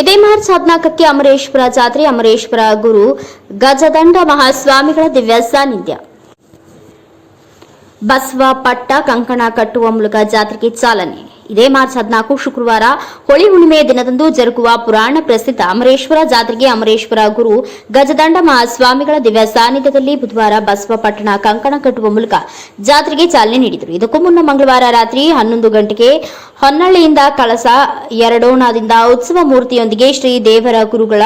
ಇದೇ ಮಾರ್ಚ್ ಹದಿನಾಲ್ಕಕ್ಕೆ ಅಮರೇಶ್ವರ ಜಾತ್ರೆ, ಅಮರೇಶ್ವರ ಗುರು, ಗಜದಂಡ ಮಹಾಸ್ವಾಮಿಗಳ ದಿವ್ಯ ಸಾನ್ನಿಧ್ಯ. ಬಸವ ಪಟ್ಟ, ಕಂಕಣ ಕಟ್ಟುವ ಮೂಲಕ ಜಾತ್ರೆಗೆ ಚಾಲನೆ. ಇದೇ ಮಾರ್ಚ್ ಹದಿನಾಲ್ಕು ಶುಕ್ರವಾರ ಹೋಳಿ ಹುಣ್ಣಿಮೆಯ ದಿನದಂದು ಜರುಗುವ ಪುರಾಣ ಪ್ರಸಿದ್ಧ ಅಮರೇಶ್ವರ ಜಾತ್ರೆಗೆ ಅಮರೇಶ್ವರ ಗುರು, ಗಜದಂಡ ಮಹಾಸ್ವಾಮಿಗಳ ದಿವ್ಯ ಸಾನ್ನಿಧ್ಯದಲ್ಲಿ ಬುಧವಾರ ಬಸವ ಪಟ್ಟಣ, ಕಂಕಣ ಕಟ್ಟುವ ಮೂಲಕ ಜಾತ್ರೆಗೆ ಚಾಲನೆ ನೀಡಿದರು. ಇದಕ್ಕೂ ಮುನ್ನ ಮಂಗಳವಾರ ರಾತ್ರಿ ಹನ್ನೊಂದು ಗಂಟೆಗೆ ಹೊನ್ನಳ್ಳಿಯಿಂದ ಕಳಸ ಎರಡೋಣದಿಂದ ಉತ್ಸವ ಮೂರ್ತಿಯೊಂದಿಗೆ ಶ್ರೀ ದೇವರ ಗುರುಗಳ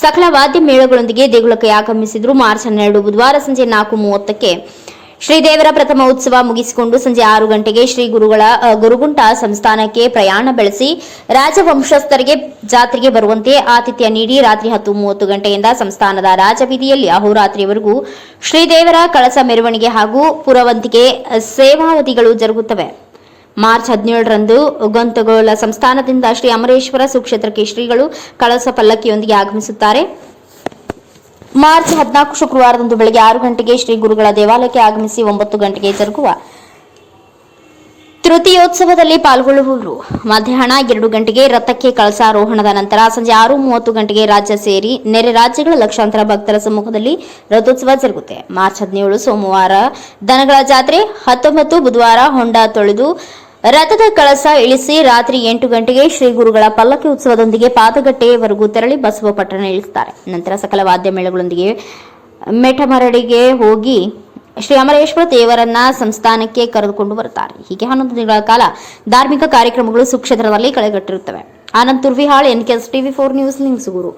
ಸಕಲ ವಾದ್ಯ ಮೇಳಗಳೊಂದಿಗೆ ದೇಗುಲಕ್ಕೆ ಆಗಮಿಸಿದ್ರು. ಮಾರ್ಚ್ ಹನ್ನೆರಡು ಬುಧವಾರ ಸಂಜೆ ನಾಲ್ಕು ಮೂವತ್ತಕ್ಕೆ. ಶ್ರೀದೇವರ ಪ್ರಥಮ ಉತ್ಸವ ಮುಗಿಸಿಕೊಂಡು ಸಂಜೆ ಆರು ಗಂಟೆಗೆ ಶ್ರೀ ಗುರುಗಳ ಗುರುಗುಂಟ ಸಂಸ್ಥಾನಕ್ಕೆ ಪ್ರಯಾಣ ಬೆಳೆಸಿ ರಾಜವಂಶಸ್ಥರಿಗೆ ಜಾತ್ರೆಗೆ ಬರುವಂತೆ ಆತಿಥ್ಯ ನೀಡಿ ರಾತ್ರಿ ಹತ್ತು ಮೂವತ್ತು ಗಂಟೆಯಿಂದ ಸಂಸ್ಥಾನದ ರಾಜಬೀದಿಯಲ್ಲಿ ಅಹೋರಾತ್ರಿಯವರೆಗೂ ಶ್ರೀದೇವರ ಕಳಸ ಮೆರವಣಿಗೆ ಹಾಗೂ ಪುರವಂತಿಕೆ ಸೇವಾವಧಿಗಳು ಜರುಗುತ್ತವೆ. ಮಾರ್ಚ್ ಹದಿನೇಳರಂದು ಉಗಂತಗೋಳ ಸಂಸ್ಥಾನದಿಂದ ಶ್ರೀ ಅಮರೇಶ್ವರ ಸುಕ್ಷೇತ್ರಕ್ಕೆ ಶ್ರೀಗಳು ಕಳಸ ಪಲ್ಲಕ್ಕಿಯೊಂದಿಗೆ ಆಗಮಿಸುತ್ತಾರೆ. ಮಾರ್ಚ್ ಹದಿನಾಲ್ಕು ಶುಕ್ರವಾರದಂದು ಬೆಳಗ್ಗೆ ಆರು ಗಂಟೆಗೆ ಶ್ರೀ ಗುರುಗಳ ದೇವಾಲಯಕ್ಕೆ ಆಗಮಿಸಿ ಒಂಬತ್ತು ಗಂಟೆಗೆ ಜರುಗುವ ತೃತೀಯೋತ್ಸವದಲ್ಲಿ ಪಾಲ್ಗೊಳ್ಳುವವರು. ಮಧ್ಯಾಹ್ನ ಎರಡು ಗಂಟೆಗೆ ರಥಕ್ಕೆ ಕಳಸಾರೋಹಣದ ನಂತರ ಸಂಜೆ ಆರು ಮೂವತ್ತು ಗಂಟೆಗೆ ರಾಜ್ಯ ಸೇರಿ ನೆರೆ ರಾಜ್ಯಗಳ ಲಕ್ಷಾಂತರ ಭಕ್ತರ ಸಮ್ಮುಖದಲ್ಲಿ ರಥೋತ್ಸವ ಜರುಗುತ್ತೆ. ಮಾರ್ಚ್ ಹದಿನೇಳು ಸೋಮವಾರ ದನಗಳ ಜಾತ್ರೆ, ಹತ್ತೊಂಬತ್ತು ಬುಧವಾರ ಹೊಂಡ ತೊಳೆದು ರಥದ ಕಳಸ ಇಳಿಸಿ ರಾತ್ರಿ ಎಂಟು ಗಂಟೆಗೆ ಶ್ರೀ ಗುರುಗಳ ಪಲ್ಲಕ್ಕಿ ಉತ್ಸವದೊಂದಿಗೆ ಪಾದಗಟ್ಟೆಯವರೆಗೂ ತೆರಳಿ ಬಸವ ಪಟ್ಟಣ ಇಳಿಸುತ್ತಾರೆ ನಂತರ ಸಕಲ ವಾದ್ಯ ಮೇಳಗಳೊಂದಿಗೆ ಮೆಠಮರಡಿಗೆ ಹೋಗಿ ಶ್ರೀ ಅಮರೇಶ್ವರ ದೇವರನ್ನ ಸಂಸ್ಥಾನಕ್ಕೆ ಕರೆದುಕೊಂಡು ಬರುತ್ತಾರೆ. ಹೀಗೆ ಹನ್ನೊಂದು ದಿನಗಳ ಕಾಲ ಧಾರ್ಮಿಕ ಕಾರ್ಯಕ್ರಮಗಳು ಸುಕ್ಷೇತ್ರದಲ್ಲಿ ಕಳೆಗಟ್ಟಿರುತ್ತವೆ. Anand Turvihal, N TV, four news Lingsugur